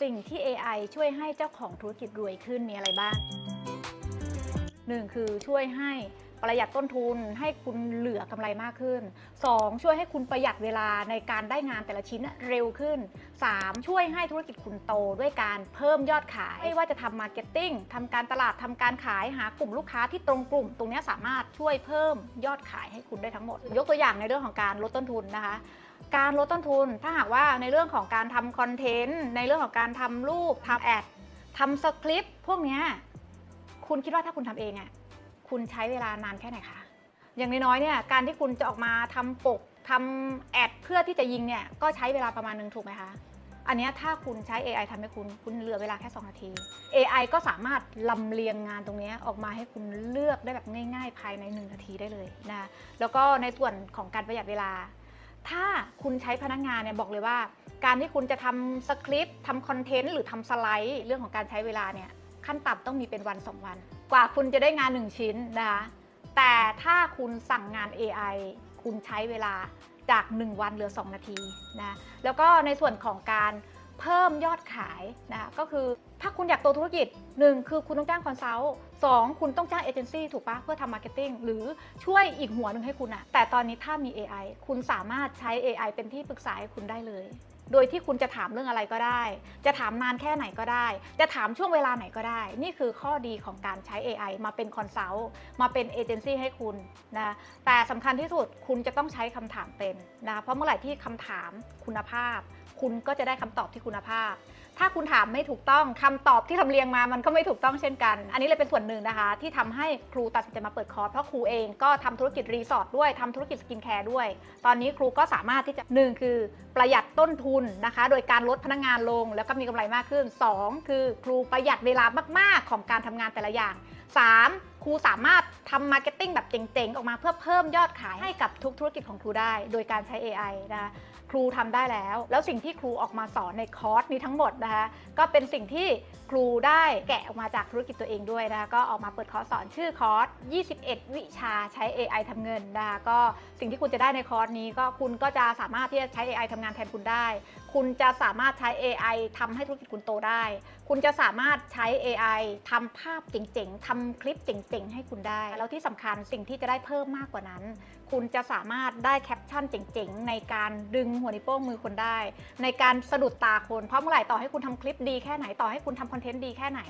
สิ่งที่ AI ช่วยให้เจ้าของธุรกิจรวยขึ้นมีอะไรบ้างหนึ่งคือช่วยให้ประหยัดต้นทุนให้คุณเหลือกำไรมากขึ้น 2. ช่วยให้คุณประหยัดเวลาในการได้งานแต่ละชิ้นเร็วขึ้น 3. ช่วยให้ธุรกิจคุณโตด้วยการเพิ่มยอดขาย ไม่ว่าจะทำมาร์เก็ตติ้งทำการตลาดทำการขายหากลุ่มลูกค้าที่ตรงกลุ่ม ตรงนี้สามารถช่วยเพิ่มยอดขายให้คุณได้ทั้งหมด ยกตัวอย่างในเรื่องของการลดต้นทุนนะคะ การลดต้นทุน ถ้าหากว่าในเรื่องของการทำคอนเทนต์ ในเรื่องของการทำรูปทำแอดทำสคริปต์พวกนี้คุณคิดว่าถ้าคุณทำเองอะคุณใช้เวลานานแค่ไหนคะ อย่างน้อยๆเนี่ยการที่คุณจะออกมาทำปกทำแอดเพื่อที่จะยิงเนี่ยก็ใช้เวลาประมาณหนึงถูกไหมคะอันนี้ถ้าคุณใช้ AI ทำให้คุณ คุณเหลือเวลาแค่ 2 นาที AI ก็สามารถลำเลียงงานตรงนี้ออกมาให้คุณเลือกได้แบบง่าย ๆ ภายใน 1 นาทีได้เลยนะ แล้วก็ในส่วนของการประหยัดเวลา ถ้าคุณใช้พนักงานเนี่ยบอกเลยว่า การที่คุณจะทำสคริปต์ทำคอนเทนต์หรือทำสไลด์เรื่องของการใช้เวลาเนี่ยขั้นต่ำต้องมีเป็นวัน2วัน กว่าคุณจะได้งาน 1 ชิ้นนะคะแต่ถ้าคุณสั่งงาน AI คุณใช้เวลาจาก 1 วันเหลือ 2 นาทีนะแล้วก็ในส่วนของการ เพิ่มยอดขายนะคะก็คือถ้าคุณอยากโตธุรกิจ 1 คือคุณต้องจ้างคอนซัลท์สองคุณต้องจ้างเอเจนซี่ถูกปะเพื่อทำมาร์เก็ตติ้งหรือช่วยอีกหัวหนึ่งให้คุณอะแต่ตอนนี้ถ้ามี AI คุณสามารถใช้ AI เป็นที่ปรึกษาให้คุณได้เลย โดยที่คุณจะถามเรื่องอะไรก็ได้ จะถามนานแค่ไหนก็ได้ จะถามช่วงเวลาไหนก็ได้ นี่คือข้อดีของการใช้ AI มาเป็นคอนซัลท์มาเป็นเอเจนซี่ให้คุณนะแต่สำคัญที่สุดคุณจะต้องใช้คำถามเป็นนะเพราะเมื่อไหร่ที่คำถามคุณภาพคุณก็จะได้คำตอบที่คุณภาพ ถ้าคุณถามไม่ถูกต้องคำตอบที่ทำเรียงมามันก็ไม่ถูกต้องเช่นกัน อันนี้เลยเป็นส่วนหนึ่งนะคะ ที่ทำให้ครูตัดสินใจมาเปิดคอร์สเพราะครูเองก็ทำธุรกิจรีสอร์ทด้วยทำธุรกิจสกินแคร์ด้วย ตอนนี้ครูก็สามารถที่จะหนึ่งคือประหยัดต้นทุนนะคะ โดยการลดพนักงานลง แล้วก็มีกำไรมากขึ้น 2 คือครูประหยัดเวลามาก ๆ ของการทำงานแต่ละอย่าง 3. ครูสามารถทำมาร์เก็ตติ้งแบบเจ๋งๆ ออกมาเพื่อเพิ่มยอดขายให้กับทุกธุรกิจของครูได้ โดยการใช้ AI นะคะครูทำได้แล้ว แล้วสิ่งที่ครูออกมาสอนในคอร์สนี้ทั้งหมดนะคะก็เป็นสิ่งที่ครูได้แกะออกมาจากธุรกิจตัวเองด้วยนะคะก็ออกมาเปิดคอร์สสอนชื่อคอร์ส 21 วิชาใช้ AI ทำเงินนะคะก็สิ่งที่คุณจะได้ในคอร์สนี้ก็คุณก็จะสามารถที่จะใช้ AI ทำงานแทนคุณได้ คุณจะสามารถใช้ AI ทำให้ธุรกิจคุณโตได้ คุณจะสามารถใช้ AI ทำภาพเจ๋งๆทำคลิปเจ๋งๆ ให้คุณได้ แล้วที่สำคัญสิ่งที่จะได้เพิ่มมากกว่านั้น คุณจะสามารถได้แคปชั่นเจ๋งๆ ในการดึงหัวนิ้วโป้งมือคนได้ ในการสะดุดตาคน เพราะเมื่อไหร่ต่อให้คุณทำคลิปดีแค่ไหนต่อให้คุณทำคอนเทนต์ดีแค่ไหน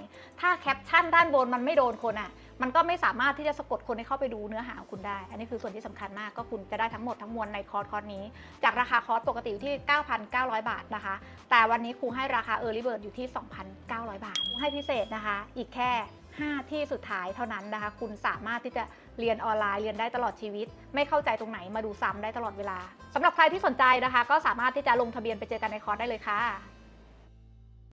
ถ้าแคปชั่นด้านบนมันไม่โดนคนอะมันก็ไม่สามารถที่จะสะกดคนให้เข้าไปดูเนื้อหาของคุณได้ อันนี้คือส่วนที่สำคัญมากก็คุณจะได้ทั้งหมดทั้งมวลในคอร์สคอร์สนี้ จากราคาคอร์สปกติอยู่ที่ 9,900 บาทนะคะ แต่วันนี้ครูให้ราคา Early Bird อยู่ที่ 2,900 บาท ให้พิเศษนะคะ อีกแค่ 5 ที่สุดท้ายเท่านั้นนะคะ คุณสามารถที่จะเรียนออนไลน์เรียนได้ตลอดชีวิต ไม่เข้าใจตรงไหนมาดูซ้ำได้ตลอดเวลาสำหรับใครที่สนใจนะคะ ก็สามารถที่จะลงทะเบียนไปเจอกันในคอร์สได้เลยค่ะ